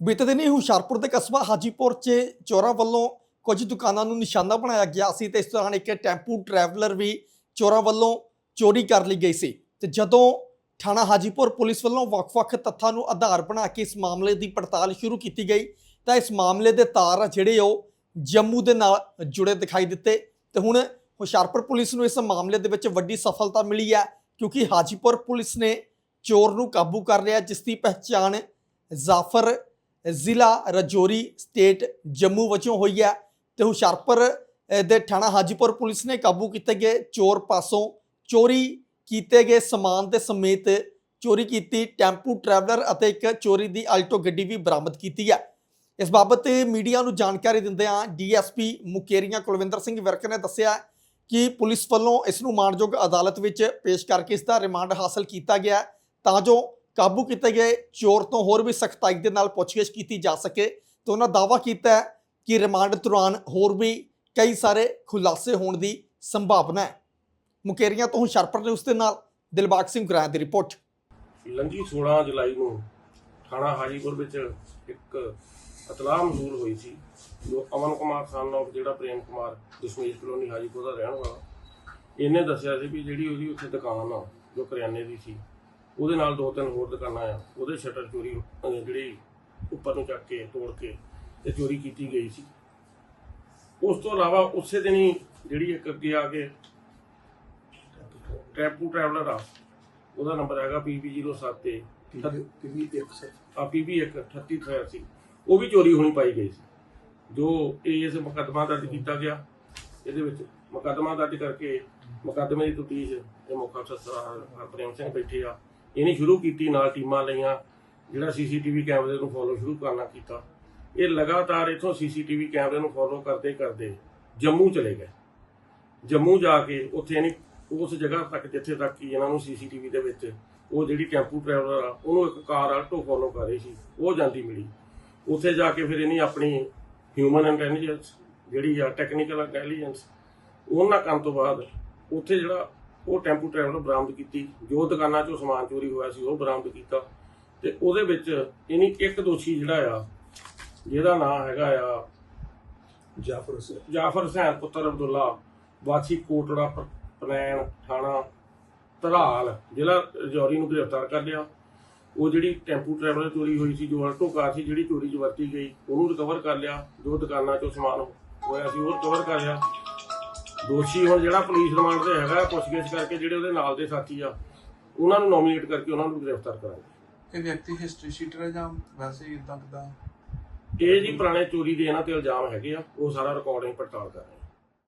ਬੀਤੇ ਦਿਨੀ ਹੁਸ਼ਿਆਰਪੁਰ ਦੇ ਕਸਬਾ ਹਾਜੀਪੁਰ 'ਚ ਚੋਰਾਂ ਵੱਲੋਂ ਕੁਝ ਦੁਕਾਨਾਂ ਨੂੰ ਨਿਸ਼ਾਨਾ ਬਣਾਇਆ ਗਿਆ ਸੀ ਤੇ ਇਸ ਦੌਰਾਨ ਇੱਕ ਟੈਂਪੂ ਟਰੈਵਲਰ ਵੀ ਚੋਰਾਂ ਵੱਲੋਂ ਚੋਰੀ ਕਰ ਲਈ ਗਈ ਸੀ। ਤੇ ਜਦੋਂ ਥਾਣਾ ਹਾਜੀਪੁਰ ਪੁਲਿਸ ਵੱਲੋਂ ਵੱਖ-ਵੱਖ ਤੱਥਾਂ ਨੂੰ ਆਧਾਰ ਬਣਾ ਕੇ ਇਸ ਮਾਮਲੇ ਦੀ ਪੜਤਾਲ ਸ਼ੁਰੂ ਕੀਤੀ ਗਈ, ਤਾਂ ਇਸ ਮਾਮਲੇ ਦੇ ਤਾਰ ਜਿਹੜੇ ਉਹ ਜੰਮੂ ਦੇ ਨਾਲ ਜੁੜੇ ਦਿਖਾਈ ਦਿੱਤੇ। ਤੇ ਹੁਣ ਹੁਸ਼ਿਆਰਪੁਰ ਪੁਲਿਸ ਨੂੰ ਇਸ ਮਾਮਲੇ ਦੇ ਵਿੱਚ ਵੱਡੀ ਸਫਲਤਾ ਮਿਲੀ ਹੈ, ਕਿਉਂਕਿ ਹਾਜੀਪੁਰ ਪੁਲਿਸ ਨੇ ਚੋਰ ਨੂੰ ਕਾਬੂ ਕਰ ਲਿਆ, ਜਿਸ ਦੀ ਪਹਿਚਾਣ ਜ਼ਾਫਰ ਜ਼ਿਲ੍ਹਾ ਰਜੌਰੀ ਸਟੇਟ ਜੰਮੂ ਵਜੋਂ ਹੋਈ ਹੈ ਤੇ ਹੁਸ਼ਿਆਰਪੁਰ ਦੇ ਥਾਣਾ ਹਾਜੀਪੁਰ ਪੁਲਿਸ ਨੇ ਕਾਬੂ ਕੀਤੇ ਗਏ ਚੋਰ ਪਾਸੋਂ ਚੋਰੀ ਕੀਤੇ ਗਏ ਸਮਾਨ ਦੇ ਸਮੇਤ ਚੋਰੀ ਕੀਤੀ, ਟੈਂਪੂ ਟਰੈਵਲਰ ਅਤੇ ਇੱਕ ਚੋਰੀ ਦੀ ਆਲਟੋ ਗੱਡੀ ਵੀ ਬਰਾਮਦ ਕੀਤੀ ਹੈ। ਇਸ ਬਾਬਤ ਮੀਡੀਆ ਨੂੰ ਜਾਣਕਾਰੀ ਦਿੰਦਿਆਂ ਡੀਐਸਪੀ ਮੁਕੇਰੀਆਂ ਕੁਲਵਿੰਦਰ ਸਿੰਘ ਵਿਰਕ ਨੇ ਦੱਸਿਆ ਕਿ ਪੁਲਿਸ ਵੱਲੋਂ ਇਸ ਨੂੰ ਮਾਣਯੋਗ ਅਦਾਲਤ ਵਿੱਚ ਪੇਸ਼ ਕਰਕੇ ਇਸ ਦਾ ਰਿਮਾਂਡ ਹਾਸਲ ਕੀਤਾ ਗਿਆ। ਤਾਂ ਜੋ ਕਾਬੂ ਕੀਤੇ ਗਏ, ਚੋਰ ਤੋਂ ਹੋਰ ਵੀ ਸਖਤਾਈ ਦੇ ਨਾਲ ਪੁੱਛਗਿੱਛ ਕੀਤੀ ਜਾ ਸਕੇ ਤੇ ਉਹਨਾਂ ਦਾਅਵਾ ਕੀਤਾ ਹੈ ਕਿ ਰਿਮਾਂਡ ਦੌਰਾਨ ਹੋਰ ਵੀ ਕਈ ਸਾਰੇ ਖੁਲਾਸੇ ਹੋਣ ਦੀ ਸੰਭਾਵਨਾ ਹੈ। ਮੁਕੇਰੀਆਂ ਤੋਂ ਹੁਸ਼ਿਆਰਪੁਰ ਨੇ ਉਸ ਦੇ ਨਾਲ ਦਿਲਬਾਗ ਸਿੰਘ ਗੁਰਾਇਆ ਦੀ ਰਿਪੋਰਟ। ਲੰਗੀ 16 ਜੁਲਾਈ ਨੂੰ ਥਾਣਾ ਹਾਜੀਪੁਰ ਵਿੱਚ ਇੱਕ ਇਤਲਾਹ ਮਸੂਲ ਹੋਈ ਸੀ। ਜੋ ਅਮਨ ਕੁਮਾਰ ਖਾਨ ਨਾਮ ਜਿਹੜਾ ਪ੍ਰੇਮ ਕੁਮਾਰ ਦਸ਼ਮੇਸ਼ ਕਲੋਨੀ ਹਾਜੀਪੁਰ ਦਾ ਰਹਿਣ ਵਾਲਾ, ਇਹਨੇ ਦੱਸਿਆ ਸੀ ਵੀ ਜਿਹੜੀ ਉਹਦੀ ਉੱਥੇ ਦੁਕਾਨ ਆ, ਜੋ ਕਰਿਆਨੇ ਦੀ ਸੀ ਉਹਦੇ ਨਾਲ ਦੋ ਤਿੰਨ ਹੋਰ ਦੁਕਾਨਾਂ ਆ ਉਹਦੇ ਸ਼ਟਰ ਚੋਰੀ ਅਹ ਜਿਹੜੀ ਉੱਪਰ ਨੂੰ ਚੱਕ ਕੇ ਤੋੜ ਕੇ ਤੇ ਚੋਰੀ ਕੀਤੀ ਗਈ ਸੀ। ਉਸ ਤੋਂ ਇਲਾਵਾ ਉਸੇ ਦਿਨ ਹੀ ਜਿਹੜੀ ਇੱਕ ਅੱਗੇ ਆ ਕੇ ਟੈਂਪੂ ਟਰੈਵਲਰ ਆ ਉਹਦਾ ਨੰਬਰ ਹੈਗਾ PB07 ਆ PB1 3883 ਉਹ ਵੀ ਚੋਰੀ ਹੋਣੀ ਪਾਈ ਗਈ ਸੀ। ਜੋ ਇਸ ਮੁਕੱਦਮਾ ਦਰਜ ਕੀਤਾ ਗਿਆ ਇਹਦੇ ਵਿੱਚ ਮੁਕੱਦਮਾ ਦਰਜ ਕਰਕੇ ਮੁਕੱਦਮੇ ਦੀ ਤਫਤੀਸ਼ ਇਹ ਮੁੱਖ ਅਫਸਰ ਸਰ ਹਰਪ੍ਰੇਮ ਸਿੰਘ ਬੈਠੇ ਆ। ਇਹਨੇ ਸ਼ੁਰੂ ਕੀਤੀ ਨਾਲ ਟੀਮਾਂ ਲਈਆਂ, ਜਿਹੜਾ ਸੀਸੀਟੀਵੀ ਕੈਮਰੇ ਨੂੰ ਫੋਲੋ ਸ਼ੁਰੂ ਕਰਨਾ ਕੀਤਾ। ਇਹ ਲਗਾਤਾਰ ਇਥੋਂ ਸੀਸੀਟੀਵੀ ਕੈਮਰੇ ਨੂੰ ਫੋਲੋ ਕਰਦੇ ਕਰਦੇ ਜੰਮੂ ਚਲੇ ਗਏ। ਜੰਮੂ ਜਾ ਕੇ ਉੱਥੇ ਇਹਨੇ ਉਸ ਜਗ੍ਹਾ ਤੱਕ ਜਿੱਥੇ ਤੱਕ ਕਿ ਇਹਨਾਂ ਨੂੰ ਸੀਸੀਟੀਵੀ ਦੇ ਵਿੱਚ ਉਹ ਜਿਹੜੀ ਟੈਂਪੂ ਟਰੈਵਲਰ ਆ, ਉਹਨੂੰ ਇੱਕ ਕਾਰ ਆਲਟੋ ਫੋਲੋ ਕਰ ਰਹੀ ਸੀ, ਉਹ ਜਾਂਦੀ ਮਿਲੀ। ਉੱਥੇ ਜਾ ਕੇ ਫਿਰ ਇਹਨੇ ਆਪਣੀ ਹਿਊਮਨ ਇੰਟੈਲੀਜੈਂਸ ਜਿਹੜੀ ਆ ਟੈਕਨੀਕਲ ਇੰਟੈਲੀਜੈਂਸ ਉਹਨਾਂ ਕੰਮ ਤੋਂ ਬਾਅਦ ਉੱਥੇ ਜਿਹੜਾ ਉਹ ਟੈਂਪੂ ਟਰੈਵਲਰ ਬਰਾਮਦ ਕੀਤੀ ਜੋ ਦੁਕਾਨਾਂ 'ਚੋਂ ਸਮਾਨ ਚੋਰੀ ਹੋਇਆ ਸੀ ਉਹ ਬਰਾਮਦ ਕੀਤਾ। ਤੇ ਉਹਦੇ ਵਿੱਚ ਇਹਨੀ ਇੱਕ ਦੋਸ਼ੀ ਜਿਹੜਾ ਆ ਜਿਹਦਾ ਨਾਮ ਹੈਗਾ ਆ ਜਾਫਰ ਹੁਸੈਨ। ਜਾਫਰ ਹੁਸੈਨ ਪੁੱਤਰ ਅਬਦੁੱਲਾ ਵਾਸੀ ਕੋਟੜਾ ਪ- ਪਨੈਣ ਥਾਣਾ ਧਰਾਲ ਜ਼ਿਲ੍ਹਾ ਰਜੌਰੀ ਨੂੰ ਗ੍ਰਿਫਤਾਰ ਕਰ ਲਿਆ। ਉਹ ਜਿਹੜੀ ਟੈਂਪੂ ਟਰੈਵਲਰ ਚੋਰੀ ਹੋਈ ਸੀ ਜੋ ਆਲਟੋ ਕਾਰ ਸੀ ਜਿਹੜੀ ਚੋਰੀ 'ਚ ਵਰਤੀ ਗਈ ਉਹਨੂੰ ਰਿਕਵਰ ਕਰ ਲਿਆ। ਜੋ ਦੁਕਾਨਾਂ 'ਚੋਂ ਸਮਾਨ ਹੋਇਆ ਸੀ ਉਹ ਰਿਕਵਰ ਕਰ ਲਿਆ। ਦੋਸ਼ੀ ਹੁਣ ਜਿਹੜਾ ਪੁਲਿਸ ਰਿਮਾਂਡ ਤੇ ਹੈਗਾ ਪੁੱਛਗਿੱਛ ਕਰਕੇ ਜਿਹੜੇ ਉਹਦੇ ਨਾਲ ਦੇ ਸਾਥੀ ਆ ਉਹਨਾਂ ਨੂੰ ਨੋਮੀਨੇਟ ਕਰਕੇ ਉਹਨਾਂ ਨੂੰ ਗ੍ਰਿਫਤਾਰ ਕਰਾਂਗੇ। ਇਹ ਵਿਅਕਤੀ ਹਿਸਟਰੀ ਸ਼ੀਟਰ ਹੈ ਜਾਂ ਵੈਸੇ ਹੀ ਇਦਾਂ ਕਿਦਾਂ? ਇਹ ਜੀ ਪੁਰਾਣੇ ਚੋਰੀ ਦੇ ਇਹਨਾਂ ਤੇ ਇਲਜ਼ਾਮ ਹੈਗੇ ਆ ਉਹ ਸਾਰਾ ਰਿਕਾਰਡਿੰਗ ਪੜਤਾਲ ਕਰ ਰਹੇ ਆ।